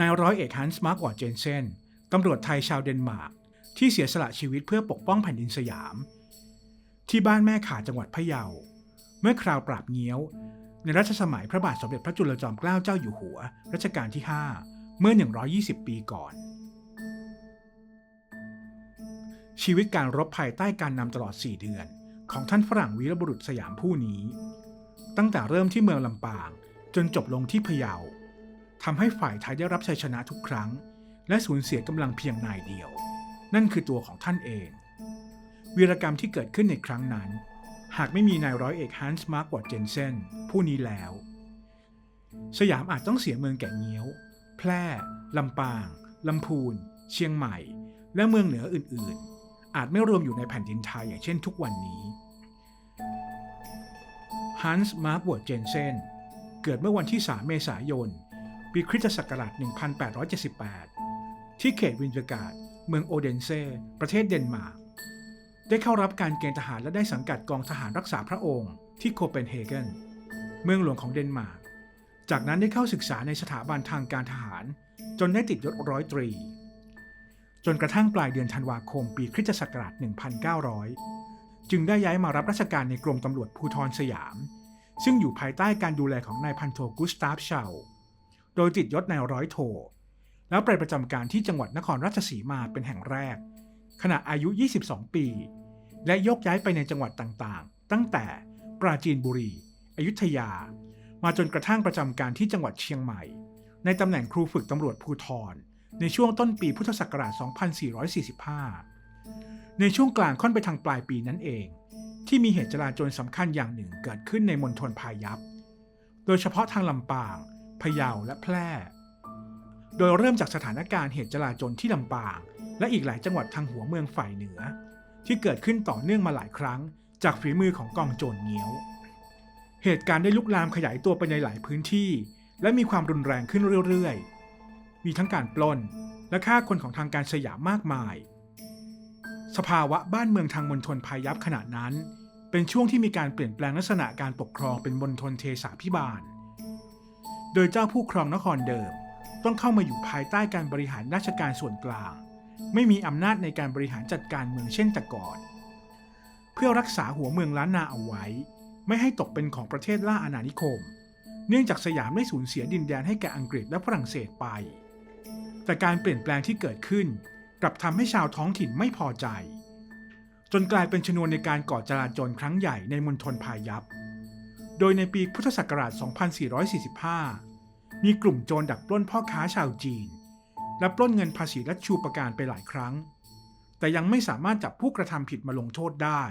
นายร้อยเอกฮันส์มาร์กวอร์เจนเซนตำรวจไทยชาวเดนมาร์กที่เสียสละชีวิตเพื่อปกป้องแผ่นดินสยาม ที่บ้านแม่ขาจังหวัดพะเยา เมื่อคราวปราบเงี้ยว ในรัชสมัยพระบาทสมเด็จพระจุลจอมเกล้าเจ้าอยู่หัว รัชกาลที่ 5 เมื่อ 120 ปีก่อน ชีวิตการรบภายใต้การนำตลอด 4 เดือน ของท่านฝรั่งวีรบุรุษสยามผู้นี้ ตั้งแต่เริ่มที่เมืองลำปางจนจบลงที่พะเยา ทำให้ฝ่ายไทยได้รับชัยชนะทุกครั้ง และสูญเสียกำลังเพียงนายเดียว นั่นคือตัวของท่านเอง วีรกรรมที่เกิดขึ้นในครั้งนั้น หากไม่มีนายร้อยเอกฮันส์มาร์กวอร์เจนเซนผู้นี้แล้ว สยามอาจต้องเสียเมืองแก่งเงี้ยว แพร่ลำปางลำพูน เชียงใหม่ และเมืองเหนืออื่นๆ อาจไม่รวมอยู่ในแผ่นดินไทยอย่างเช่นทุกวันนี้ฮันส์มาร์กวอร์เจนเซนเกิดเมื่อวันที่ 3 เมษายน ปีคริสตศักราช 1878 ที่เขตวินเจกาดเมืองโอเดนเซประเทศเดนมาร์ก ได้เข้ารับการเกณฑ์ทหารและได้สังกัดกองทหารรักษาพระองค์ที่โคเปนเฮเกน เมืองหลวงของเดนมาร์ก จากนั้นได้เข้าศึกษาในสถาบันทางการทหาร จนได้ติดยศร้อยตรี จนกระทั่งปลายเดือนธันวาคมปีคริสตศักราช 1900 จึงได้ย้ายมารับราชการในกรมตำรวจภูธรสยาม ซึ่งอยู่ภายใต้การดูแลของนายพันโทกุสตาฟเชา โดยติดยศนายร้อยโท แล้วไปประจำการที่จังหวัดนครราชสีมาเป็นแห่งแรก ขณะอายุ 22 ปี และยกย้ายไปในจังหวัดต่างๆ ตั้งแต่ปราจีนบุรี อยุธยา มาจนกระทั่งประจำการที่จังหวัดเชียงใหม่ ในตำแหน่งครูฝึกตำรวจภูธรในช่วงต้นปีพุทธศักราช 2445 ในช่วงกลางค่อนไปทางปลายปีนั้นเอง ที่มีเหตุจลาจลสำคัญอย่างหนึ่งเกิดขึ้นในมณฑลพายัพ โดยเฉพาะทางลำปาง พะเยาและแพร่ โดยเริ่มจากสถานการณ์เหตุจลาจลที่ลำปาง และอีกหลายจังหวัดทางหัวเมืองฝ่ายเหนือ ที่เกิดขึ้นต่อเนื่องมาหลายครั้ง จากฝีมือของกองโจรเงี้ยว เหตุการณ์ได้ลุกลามขยายตัวไปในหลายพื้นที่ และมีความรุนแรงขึ้นเรื่อยๆ มีทั้งการปล้นและฆ่าคนของทางการสยามมากมาย สภาวะบ้านเมืองทางมณฑลพายัพขณะนั้น เป็นช่วงที่มีการเปลี่ยนแปลงลักษณะการปกครองเป็นมณฑลเทสาพิบาล โดยเจ้าผู้ครองนครเดิม ต้องเข้ามาอยู่ภายใต้การบริหารราชการส่วนกลาง ไม่มีอำนาจในการบริหารจัดการเมืองเช่นแต่ก่อน เพื่อรักษาหัวเมืองล้านนาเอาไว้ ไม่ให้ตกเป็นของประเทศล่าอาณานิคม เนื่องจากสยามได้สูญเสียดินแดนให้แก่อังกฤษและฝรั่งเศสไป แต่การเปลี่ยนแปลงที่เกิดขึ้น กลับทำให้ชาวท้องถิ่นไม่พอใจ จนกลายเป็นชนวนในการก่อจลาจลครั้งใหญ่ในมณฑลพายัพ โดยในปีพุทธศักราช 2445 มีกลุ่มโจรดักปล้นพ่อค้าชาวจีน และปล้นเงินภาษีและชูประการไปหลายครั้ง แต่ยังไม่สามารถจับผู้กระทำผิดมาลงโทษได้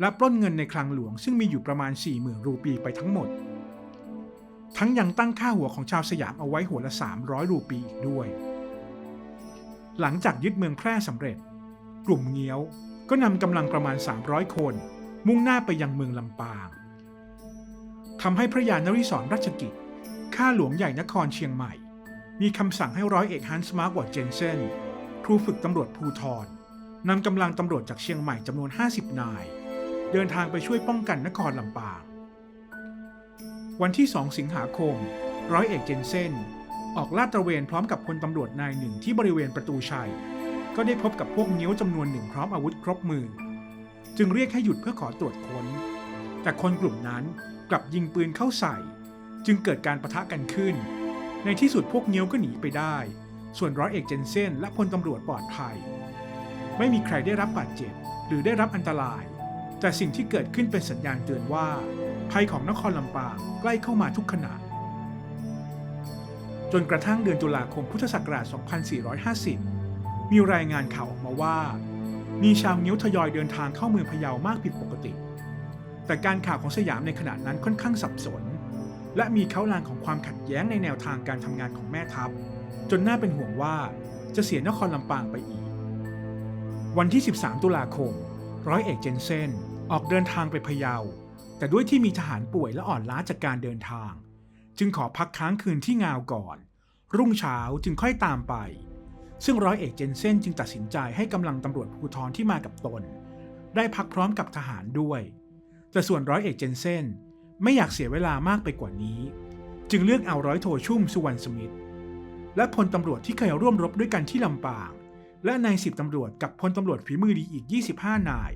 และปล้นเงินในคลังหลวงซึ่งมีอยู่ประมาณ 40,000 รูปีไปทั้งหมด ทั้งยังตั้งค่าหัวของชาวสยามเอาไว้หัวละ 300 รูปีอีกด้วย หลังจากยึดเมืองแพร่สำเร็จ กลุ่มเงี้ยวก็นำกำลังประมาณ 300 คน มุ่งหน้าไปยังเมืองลำปาง ทำให้พระยานริศรราชกิจ ข้าหลวงใหญ่นครเชียงใหม่ มีคำสั่งให้ร้อยเอกฮันส์มาร์กวอร์เจนเซนครูฝึกตำรวจภูทรนำกำลังตำรวจจากเชียงใหม่จำนวน 50 นาย เดินทางไปช่วยป้องกันนครลำปาง วันที่ 2 สิงหาคม ร้อยเอกเจนเซนออกลาดตระเวนพร้อมกับพลตำรวจนายหนึ่งที่บริเวณประตูชัย ก็ได้พบกับพวกเงี้ยวจำนวนหนึ่งพร้อมอาวุธครบมือ จึงเรียกให้หยุดเพื่อขอตรวจค้น แต่คนกลุ่มนั้น กลับยิงปืนเข้าใส่ จึงเกิดการประทะกันขึ้น ในที่สุดพวกเงี้ยวก็หนีไปได้ ส่วนร้อยเอกเจนเซนและพลตำรวจปลอดภัย ไม่มีใครได้รับบาดเจ็บหรือได้รับอันตราย แต่สิ่งที่เกิดขึ้นเป็นสัญญาณเตือนว่าภัยของนครลำปางใกล้เข้ามาทุกขณะจนกระทั่งเดือนตุลาคมพุทธศักราช 2450 มีรายงานข่าวออกมาว่า มีชาวเงี้ยวทยอยเดินทางเข้าเมืองพะเยามากผิดปกติ แต่การข่าวของสยามในขณะนั้นค่อนข้างสับสน และมีเขาลางของความขัดแย้งในแนวทางการทำงานของแม่ทัพ จนน่าเป็นห่วงว่าจะเสียนครลำปางไปอีก วันที่ 13 ตุลาคม ร้อยเอกเจนเซนออกเดินทางไปพะเยา แต่ด้วยที่มีทหารป่วยและอ่อนล้าจากการเดินทาง จึงขอพักค้างคืนที่งาวก่อน รุ่งเช้าจึงค่อยตามไป ซึ่งร้อยเอกเจนเซนจึงตัดสินใจให้กำลังตำรวจภูธรที่มากับตน ได้พักพร้อมกับทหารด้วย แต่ส่วนร้อยเอกเจนเซนไม่อยากเสียเวลามากไปกว่านี้ จึงเลือกเอาร้อยโทชุ่มสุวรรณสมิทธและพลตำรวจที่เคยร่วมรบด้วยกันที่ลำปาง และนายสิบตำรวจกับพลตำรวจฝีมือดีอีก 25 นาย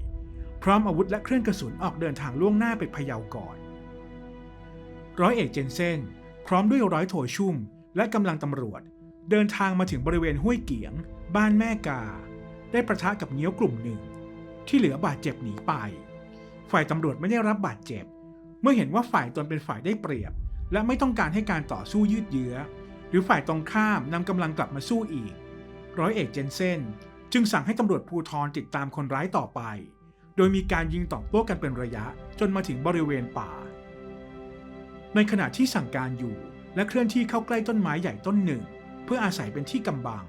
พร้อมอาวุธและเครื่องกระสุนออกเดินทางล่วงหน้าไปพะเยาก่อน ร้อยเอกเจนเซนพร้อมด้วยร้อยโทชุ่ม และกำลังตำรวจ เดินทางมาถึงบริเวณห้วยเกียง บ้านแม่กา ได้ประทะกับเงี้ยวกลุ่มหนึ่ง ที่เหลือบาดเจ็บหนีไป ฝ่ายตำรวจไม่ได้รับบาดเจ็บ เมื่อเห็นว่าฝ่ายตนเป็นฝ่ายได้เปรียบ และไม่ต้องการให้การต่อสู้ยืดเยื้อ หรือฝ่ายตรงข้ามนำกำลังกลับมาสู้อีก ร้อยเอกเจนเซนจึงสั่งให้ตำรวจภูธรติดตามคนร้ายต่อไป โดยมีการยิงตอบโต้กันเป็นระยะจนมาถึงบริเวณป่า ในขณะที่สั่งการอยู่และเคลื่อนที่เข้าใกล้ต้นไม้ใหญ่ต้นหนึ่ง เพื่ออาศัยเป็นที่กำบัง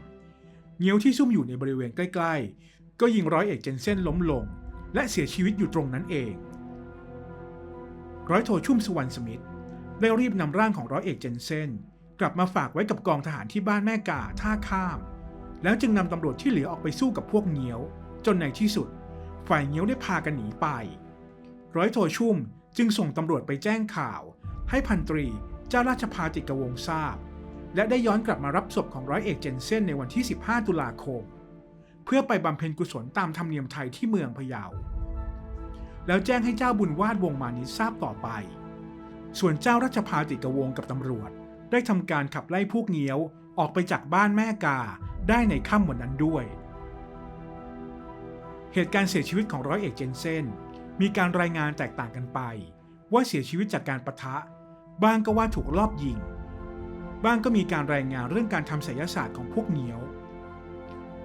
เงี้ยวที่ซุ่มอยู่ในบริเวณใกล้ ๆ ก็ยิงร้อยเอกเจนเซนล้มลง และเสียชีวิตอยู่ตรงนั้นเอง ร้อยโทชุ่มสวรรณสมิธได้รีบนำร่างของร้อยเอกเจนเซนกลับมาฝากไว้กับกองทหารที่บ้านแม่กาท่าข้าม แล้วจึงนำตำรวจที่เหลือออกไปสู้กับพวกเงี้ยว จนในที่สุด ฝ่ายเงี้ยวได้พากันหนีไป ร้อยโทชุ่มจึงส่งตำรวจไปแจ้งข่าว ให้พันตรีเจ้าราชพาติกวงทราบ และได้ย้อนกลับมารับศพของร้อยเอกเจนเซนในวันที่ 15 ตุลาคม พื่อไปบำเพ็ญกุศลตามธรรมเนียมไทยที่เมืองพะเยา แล้วแจ้งให้เจ้าบุญวาดวงมานิทราบต่อไป ส่วนเจ้าราชพาติกวงกับตำรวจ ได้ทำการขับไล่พวกเงี้ยวออกไปจากบ้านแม่กาได้ในค่ำวันนั้นด้วย เหตุการณ์เสียชีวิตของร้อยเอกเจนเซนมีการรายงานแตกต่างกันไป ว่าเสียชีวิตจากการประทะ บ้างก็ว่าถูกลอบยิง บ้างก็มีการรายงานเรื่องการทำไสยศาสตร์ของพวกเงี้ยว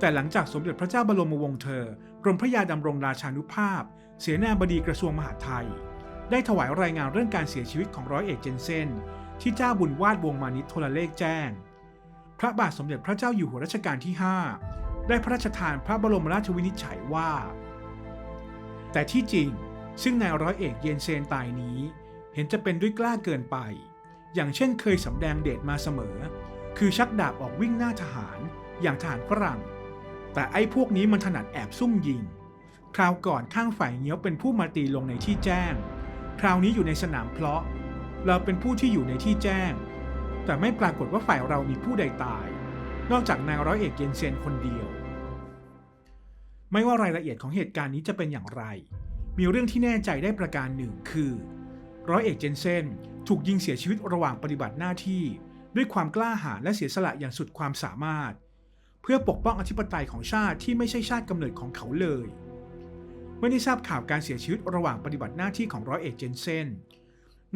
แต่หลังจากสมเด็จพระเจ้าบรมวงศ์เธอ กรมพระยาดำรงราชานุภาพ เสนาบดีกระทรวงมหาดไทย ได้ถวายรายงานเรื่องการเสียชีวิตของร้อยเอกเจนเซนที่เจ้าบุญวาดวงมานิชโทรเลขแจ้ง พระบาทสมเด็จพระเจ้าอยู่หัวรัชกาลที่ 5 ได้พระราชทานพระบรมราชวินิจฉัยว่า แต่ที่จริงซึ่งนายร้อยเอกเยนเซนตายนี้ เห็นจะเป็นด้วยกล้าเกินไป อย่างเช่นเคยสำแดงเดชมาเสมอ คือชักดาบออกวิ่งหน้าทหารอย่างทหารฝรั่ง แต่ไอ้พวกนี้มันถนัดแอบซุ่มยิง คราวก่อนข้างฝ่ายเงี้ยวเป็นผู้มาตีลงในที่แจ้ง คราวนี้อยู่ในสนามเพลาะ เราเป็นผู้ที่อยู่ในที่แจ้ง แต่ไม่ปรากฏว่าฝ่ายเรามีผู้ใดตาย นอกจากนายร้อยเอกเยนเซนคนเดียว ไม่ว่ารายละเอียดของเหตุการณ์นี้จะเป็นอย่างไร มีเรื่องที่แน่ใจได้ประการหนึ่งคือ ร้อยเอกเจนเซนถูกยิงเสียชีวิตระหว่างปฏิบัติหน้าที่ ด้วยความกล้าหาญและเสียสละอย่างสุดความสามารถ เพื่อปกป้องอธิปไตยของชาติที่ไม่ใช่ชาติกำเนิดของเขาเลย เมื่อได้ทราบข่าวการเสียชีวิตระหว่างปฏิบัติหน้าที่ของร้อยเอกเจนเซน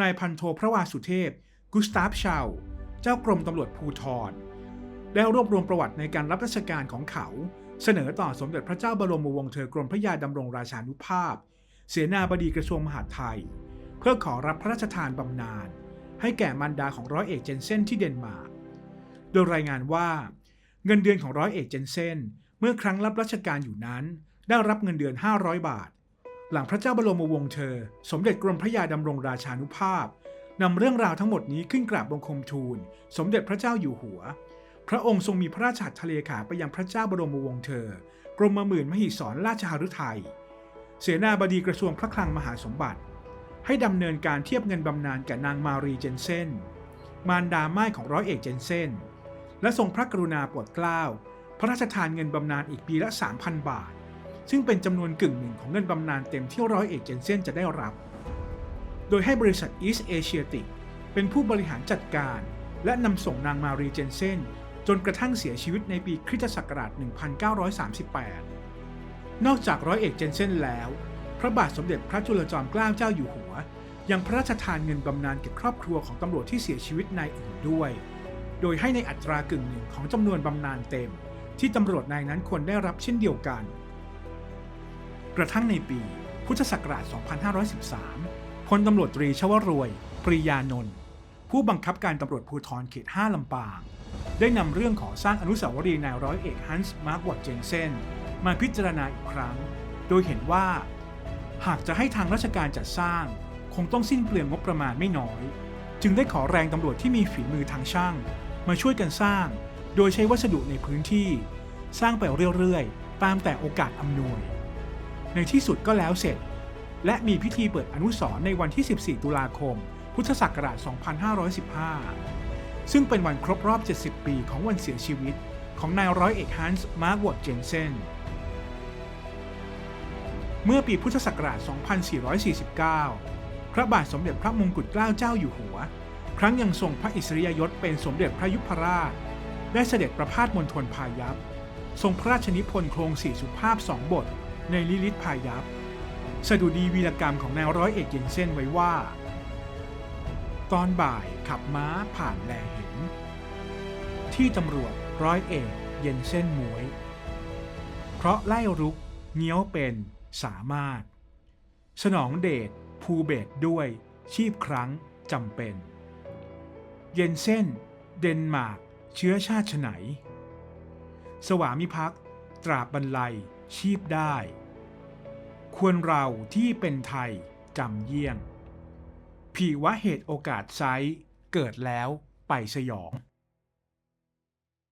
นายพันโทพระวาสุเทพ กุสตาฟชาวเจ้ากรมตำรวจภูธรได้รวบรวมประวัติในการรับราชการของเขา เสนอต่อสมเด็จพระเจ้าบรมวงศ์เธอกรมพระยาดำรงราชานุภาพ เสนาบดีกระทรวงมหาดไทย เพื่อขอรับพระราชทานบำนาญให้แก่มารดาของร้อยเอกเจนเซนที่เดนมาร์กโดยรายงานว่า เงินเดือนของร้อยเอกเจนเซนเมื่อครั้งรับราชการอยู่นั้น ได้รับเงินเดือน 500 บาท หลังพระเจ้าบรมวงศ์เธอ สมเด็จกรมพระยาดำรงราชานุภาพนำเรื่องราวทั้งหมดนี้ขึ้นกราบบังคมทูล สมเด็จพระเจ้าอยู่หัว พระองค์ทรงมีพระราชหัตถเลขาไปยังพระเจ้าบรมวงศ์เธอ กรมหมื่นมหิศรราชหฤทัยเสนาบดีกระทรวงพระคลังมหาสมบัติ ให้ดำเนินการเทียบเงินบำนาญแก่นางมารีเจนเซนมารดาม่ายของร้อยเอกเจนเซน และทรงพระกรุณาโปรดเกล้าพระราชทานเงินบำนาญอีกปีละ 3,000 บาท ซึ่งเป็นจำนวนกึ่งหนึ่งของเงินบำนาญเต็มที่ร้อยเอกเจนเซนจะได้รับ โดยให้บริษัท East Asiatic เป็นผู้บริหารจัดการ และนำส่งนางมารีเจนเซนจนกระทั่งเสียชีวิตในปีคริสตศักราช 1938 นอกจากร้อยเอกเจนเซนแล้ว พระบาทสมเด็จพระจุลจอมเกล้าเจ้าอยู่หัว ยังพระราชทานเงินบำนาญแก่ครอบครัวของตำรวจที่เสียชีวิตนายอื่นด้วย โดยให้ในอัตรากึ่งหนึ่งของจำนวนบำนาญเต็ม ที่ตำรวจนายนั้นควรได้รับเช่นเดียวกัน กระทั่งในปี พุทธศักราช 2513 พลตำรวจตรีชวรวย ปริยานนท์ผู้บังคับการตำรวจภูธรเขต 5 ลำปาง ได้นำเรื่องขอสร้างอนุสาวรีย์นายร้อยเอกฮันส์มาร์กวอตเจนเซนมาพิจารณาอีกครั้ง โดยเห็นว่า หากจะให้ทางราชการจัดสร้าง คงต้องสิ้นเปลืองงบประมาณไม่น้อย จึงได้ขอแรงตำรวจที่มีฝีมือทางช่าง มาช่วยกันสร้าง โดยใช้วัสดุในพื้นที่ สร้างไปเรื่อยๆ ตามแต่โอกาสอำนวย ในที่สุดก็แล้วเสร็จ และมีพิธีเปิดอนุสรณ์ในวันที่ 14 ตุลาคม พุทธศักราช 2515 ซึ่งเป็นวันครบรอบ 70 ปีของวันเสียชีวิต ของนายร้อยเอกฮันส์ มาร์กวอตเจนเซนเมื่อปีพุทธศักราช 2449 พระบาทสมเด็จพระมงกุฎเกล้าเจ้าอยู่หัว ครั้งยังทรงพระอิสริยยศเป็นสมเด็จพระยุพราช ได้เสด็จประพาสมณฑลพายัพ ทรงพระราชนิพนธ์โครงสี่สุภาพสองบท ในลิลิตพายัพ สดุดีวีรกรรมของนายร้อยเอกเย็นเส้นไว้ว่า ตอนบ่ายขับม้าผ่านแลเห็น ที่ตำรวจร้อยเอกเย็นเส้นหมวย เพราะไล่รุกเงี้ยวเป็นสามารถ สนองเดชภูเบศด้วยชีพครั้งจำเป็น เยนเซนเดนมาร์ก เชื้อชาติไหน สวามิภักดิ์ตราบบรรลัย ชีพได้ ควรเราที่เป็นไทยจำเยี่ยง ผีวะเหตุโอกาสไซร้เกิดแล้วไปสยอง